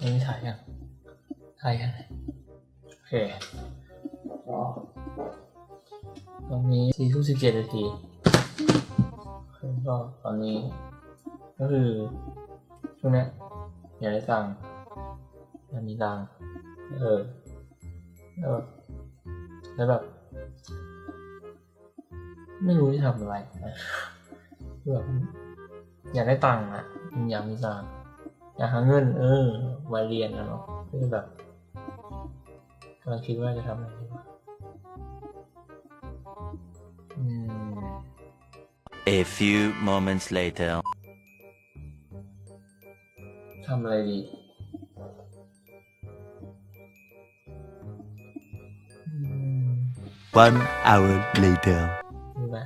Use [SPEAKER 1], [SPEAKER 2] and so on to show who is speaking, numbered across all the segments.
[SPEAKER 1] ยังไม่ถ่ายยังถ่ายยังโอเคก็ตอนนี้สี่ทุ่มสิบเจ็ดนาทีก็ตอนนี้ ก็คือช่วงเนี้ยอยากได้ตังค์อยากมีตังค์เออแล้วแบบแล้วแบบ ไม่รู้จะทำอะไรนะคือแบบอยากได้ตังค์อะอยากมีตังค์ อยากหาเงิน เออไว้เรียนนะเนาะคือแบบกำลังคิดว่าจะทำอะไรดีวะอืม
[SPEAKER 2] A few moments later.
[SPEAKER 1] ทำอะไรดีอืม
[SPEAKER 2] One hour later.
[SPEAKER 1] รู้ไหม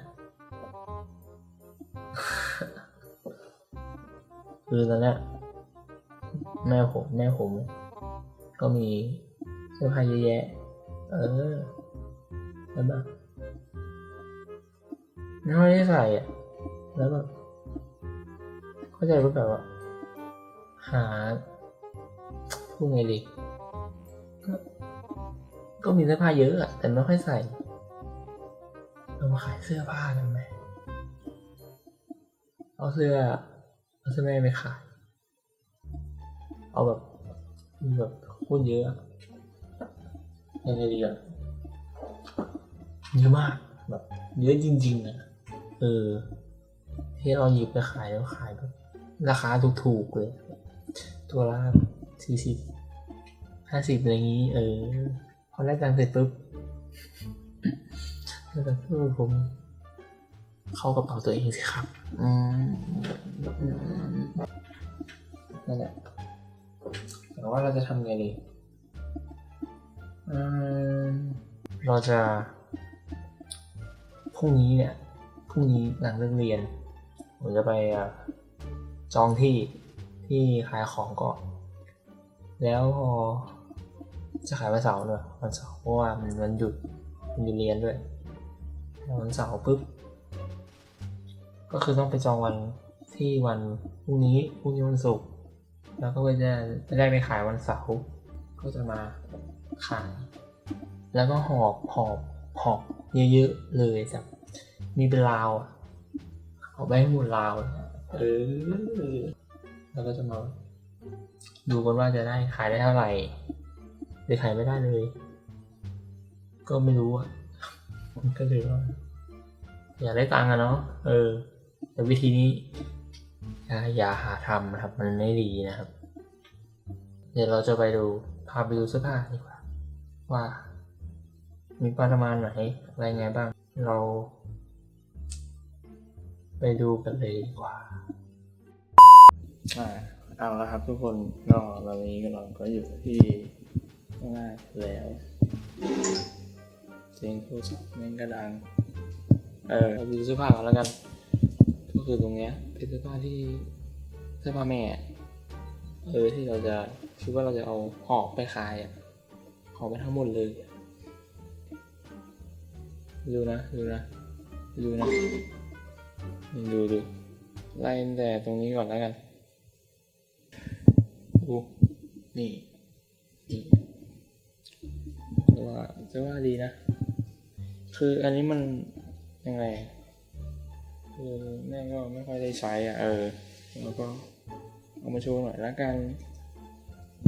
[SPEAKER 1] คือตอนเนี้ย แม่ผมแม่ผม ก็มีเสื้อผ้าเยอะแยะ เออแล้วแบบไม่ค่อยได้ใส่อะ แล้วแบบเข้าใจว่าแบบว่าหาพูดไงดีก็ก็มีเสื้อผ้าเยอะอะแต่ไม่ค่อยใส่เรามาขายเสื้อผ้ากันไหมเอาเสื้อเอาเสื้อแม่ไปขาย เอาแบบแบบพูดเยอะอะยังไงดีอะเยอะมากแบบเยอะจริงๆนะเออ ที่เราหยิบไปขายแล้วขายแบบราคาถูกๆเลย ตัวละสี่สิบห้าสิบอะไรอย่างนี้ เออพอแลกกันเสร็จปุ๊บแล้วก็คือผมเข้ากระเป๋าตัวเองสิครับ อืมนั่นแหละ ว่าเราจะทำไงดีเราจะพรุ่งนี้เนี่ยพรุ่งนี้หลังเลิกเรียนผมจะไปจองที่ที่ขายของก่อนแล้วพอจะขายวันเสาร์เนอะวันเสาร์เพราะว่ามันวันหยุดมันหยุดเรียนด้วยวันเสาร์ปุ๊บก็คือต้องไปจองวันที่วันพรุ่งนี้พรุ่งนี้วันศุกร์ แล้วก็จะจะได้ไปขายวันเสาร์ก็จะมาขาย แล้วก็หอบหอบหอบเยอะๆเลยแบบมีเป็นราวอะเอาไปให้หมดราวเออแล้วก็จะมาดูกันว่าจะได้ขายได้เท่าไหร่หรือขายไม่ได้เลย ก็ไม่รู้อะก็เลยว่าอยากได้ตังค์อะเนาะเออ แต่วิธีนี้ อย่าอย่าหาทำนะครับ มันไม่ดีนะครับ เดี๋ยวเราจะไปดูพาไปดูเสื้อผ้าดีกว่า ว่า มีประมาณไหนอะไรไงบ้าง เรา ไปดูกันเลยดีกว่าอ่าเอาละครับ ทุกคนก็ตอนนี้กำลังก็อยู่ที่ข้างหน้าแล้วเสียงโทรศัพท์แม่งกระดัง เออดูเสื้อผ้ากันแล้วกัน คือตรงเนี้ยเป็นเสื้อผ้าที่เสื้อผ้าแม่ เออที่เราจะคิดว่าเราจะเอาหอบไปขายอะหอบไปทั้งหมดเลยดูนะดูนะดูนะดูดูไล่แต่ตรงนี้ก่อนแล้วกันดูนี่นี่ว่าจะว่าดีนะ คืออันนี้มันยังไง คือแม่ก็ไม่ค่อยได้ใช้อะเออแล้วก็เอามาโชว์หน่อยละกัน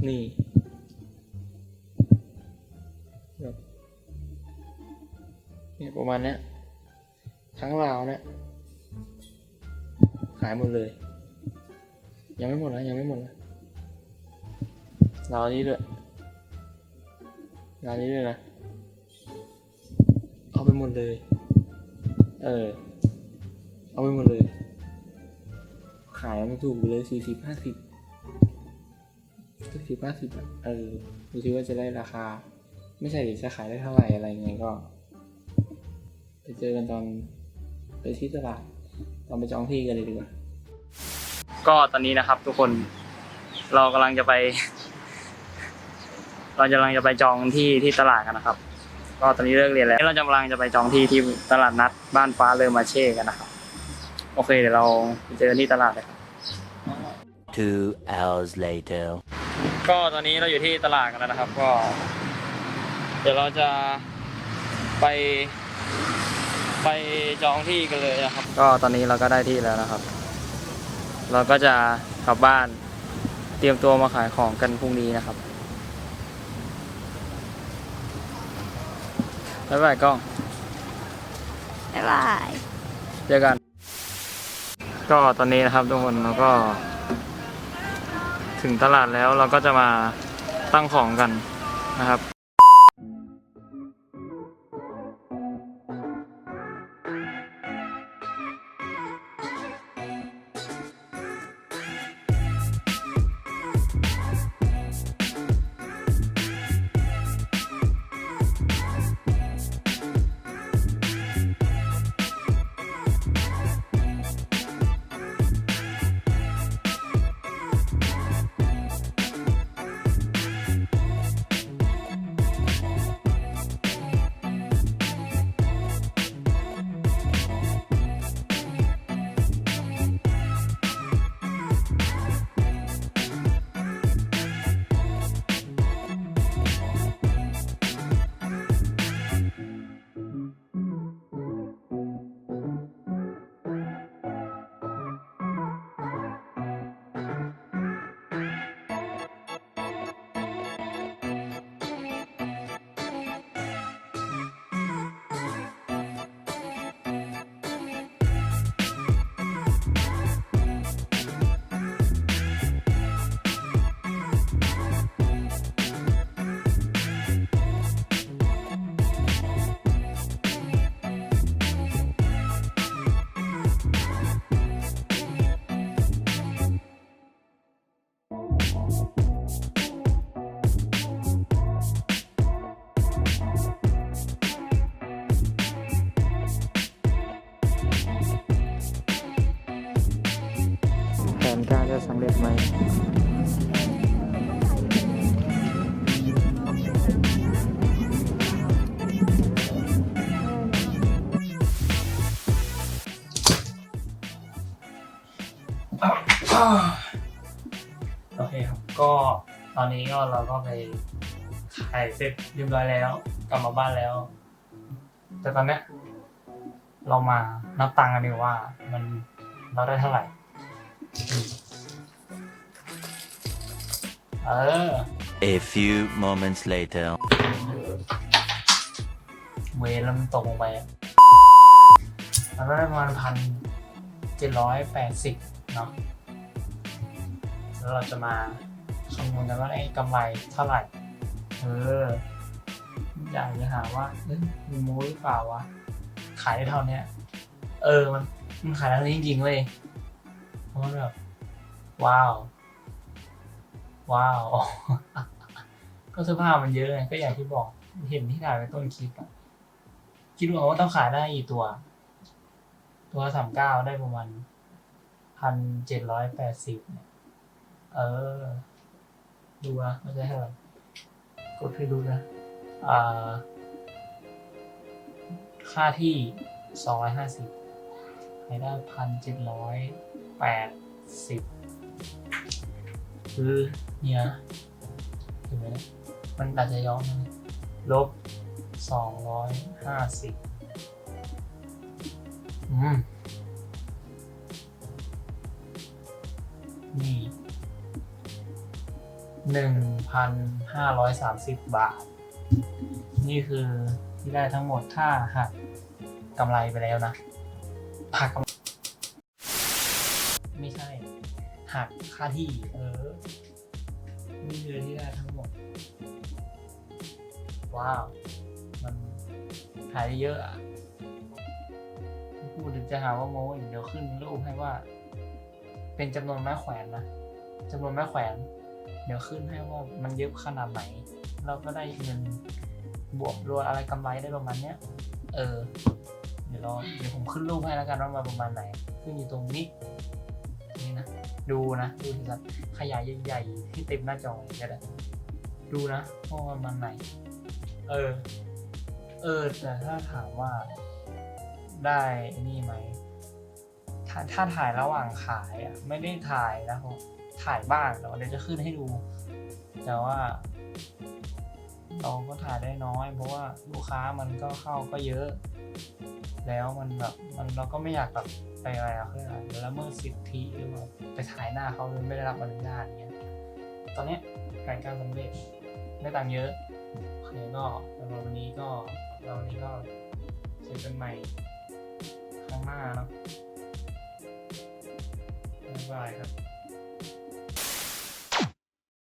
[SPEAKER 1] นี่แบบเนี่ยประมาณเนี้ยทั้งราวเนี่ยขายหมดเลย ยังไม่หมดนะยังไม่หมดนะราวนี้ด้วยราวนี้ด้วยนะเอาไปหมดเลย เออ เอาไปหมดเลย ขายไม่ถูกเลยสี่สิบห้าสิบสี่สิบห้าสิบอะเออดูสิว่าจะได้ราคา ไม่ใช่จะขายได้เท่าไหร่อะไรไงก็ ไปเจอกันตอนไปที่ตลาดตอนไปจองที่กันเลยดีกว่า ก็ตอนนี้นะครับทุกคน เรากำลังจะไป เรากำลังจะไปจองที่ที่ตลาดกันนะครับ ก็ตอนนี้เลิกเรียนแล้ว เรากำลังจะไปจองที่ที่ตลาดนัดบ้านฟ้าเลอมาเช่กันนะครับ โอเคเดี๋ยวเราไปเจอกันที่ตลาดเลยครับ
[SPEAKER 2] Two hours later.
[SPEAKER 3] ก็ตอนนี้เราอยู่ที่ตลาดกันแล้วนะครับ ก็ เดี๋ยวเราจะไป ไปจองที่กันเลยนะครับ ก็ตอนนี้เราก็ได้ที่แล้วนะครับ เราก็จะกลับบ้านเตรียมตัวมาขายของกันพรุ่งนี้นะครับบ๊ายบายกล้อง
[SPEAKER 4] บ๊ายบาย
[SPEAKER 3] เจอกัน ก็ตอนนี้นะครับทุกคนเราก็ ถึงตลาดแล้วเราก็จะมาตั้งของกันนะครับ ไหม
[SPEAKER 1] โอเคครับ ก็ตอนนี้ก็เราก็ไปขายเสร็จเรียบร้อยแล้ว กลับมาบ้านแล้ว แต่ตอนเนี้ยเรามานับตังค์กันดีกว่า มันเราได้เท่าไหร่ เออ
[SPEAKER 2] A few moments later.
[SPEAKER 1] เวรแล้วมันตกลงไปอะมันก็ได้ประมาณพันเจ็ดร้อยแปดสิบเนาะแล้วเราจะมาคำนวณกันว่าไอ้กำไรเท่าไหร่ เอออยากจะหาว่าเอ้ยมีโม้หรือเปล่าวะ ขายได้เท่าเนี้ย เออมันมันขายได้เท่านี้จริงๆเลยเพราะว่าแบบว้าว ว้าว ก็เสื้อผ้ามันเยอะไงก็อย่างที่บอกเห็นที่ถ่ายไว้ต้นคลิปอะคิดว่าว่าต้องขายได้กี่ตัว ตัวสามเก้าได้ประมาณพันเจ็ดร้อยแปดสิบเนี่ย เออ ดูนะไม่ใช่เท่าไหร่กดให้ดูนะ อ่า ค่าที่สองร้อยห้าสิบขายได้พันเจ็ดร้อยแปดสิบ คือเนี่ยเห็นไหมเนี่ยมันอาจจะย้อนนะลบสองร้อยห้าสิบอืมนี่หนึ่งพันห้าร้อยสามสิบบาท นี่คือที่ได้ทั้งหมดถ้าหักกำไรไปแล้วนะหักกำไม่ใช่ หักค่าที่เออนี่คือที่ได้ทั้งหมด ว้าว มันขายได้เยอะอะพูดถึงจะหาว่าโม้อีกเดี๋ยวขึ้นรูปให้ว่า เป็นจำนวนไม้แขวนนะจำนวนไม้แขวน เดี๋ยวขึ้นให้ว่ามันเยอะขนาดไหน เราก็ได้เงินบวกรวมอะไรกำไรได้ประมาณเนี้ย เออ เดี๋ยวราเดี๋ยวผมขึ้นรูปให้แล้วกันว่ามาประมาณไหน ขึ้นอยู่ตรงนี้ ดูนะดูทีละขยายใหญ่ๆที่เต็มหน้าจอเลยก็ได้ดูนะว่าะมาณไหน เออ เออ แต่ถ้าถามว่าได้นี่ไหมถ้าถ้าถ่ายระหว่างขายอะ ไม่ได้ถ่ายนะครับถ่ายบ้างแต่ว่าเดี๋ยวจะขึ้นให้ดู แต่ว่าเราก็ถ่ายได้น้อย เพราะว่าลูกค้ามันก็เข้าก็เยอะ แล้วมันแบบมันเราก็ไม่อยากแบบไปอะไรอะคืออะไรละเมิดสิทธิหรือว่าไปถ่ายหน้าเขาโดยไม่ได้รับอนุญาตอย่างเงี้ยตอนเนี้ยแผนการสำเร็จได้ตังค์เยอะโอเคก็สำหรับวันนี้ก็สำหรับวันนี้ก็เจอกันใหม่ครั้งหน้าเนาะบ๊ายบายครับ